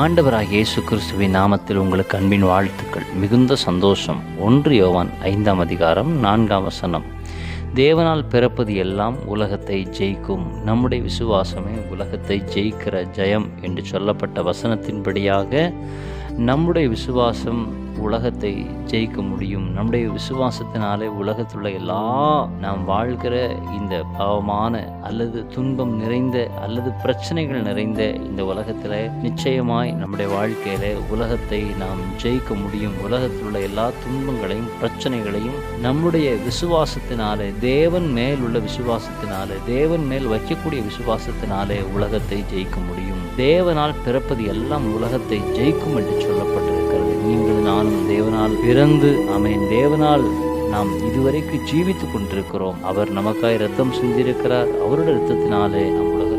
ஆண்டவராக இயேசு கிறிஸ்துவின் நாமத்தில் உங்களுக்கு அன்பின் வாழ்த்துக்கள். மிகுந்த சந்தோஷம். ஒன்று யோவான் ஐந்தாம் அதிகாரம் நான்காம் வசனம். தேவனால் பிறப்பது எல்லாம் உலகத்தை ஜெயிக்கும். நம்முடைய விசுவாசமே உலகத்தை ஜெயிக்கிற ஜெயம் என்று சொல்லப்பட்ட வசனத்தின்படியாக நம்முடைய விசுவாசம் உலகத்தை ஜெயிக்க முடியும். நம்முடைய விசுவாசத்தினாலே உலகத்துள்ள எல்லா நாம் வாழ்கிற இந்த பாவமான அல்லது துன்பம் நிறைந்த அல்லது பிரச்சனைகள் நிறைந்த இந்த உலகத்தில் நிச்சயமாய் நம்முடைய வாழ்க்கையில உலகத்தை நாம் ஜெயிக்க முடியும். உலகத்தில் உள்ள எல்லா துன்பங்களையும் பிரச்சனைகளையும் நம்முடைய விசுவாசத்தினாலே தேவன் மேல் உள்ள விசுவாசத்தினாலே தேவன் மேல் வைக்கக்கூடிய விசுவாசத்தினாலே உலகத்தை ஜெயிக்க முடியும். தேவனால் பிறப்பது எல்லாம் உலகத்தை ஜெயிக்கும் என்று சொல்லப்பட்டிருக்கிறது. நீங்கள் நான் தேவனால் பிறந்து ஆமென் தேவனால் நாம் இதுவரைக்கும் ஜீவித்துக் கொண்டிருக்கிறோம். அவர் நமக்காய் ரத்தம் சிந்திருக்கிறார் அவருடைய ரத்தத்தினாலே நம்முடைய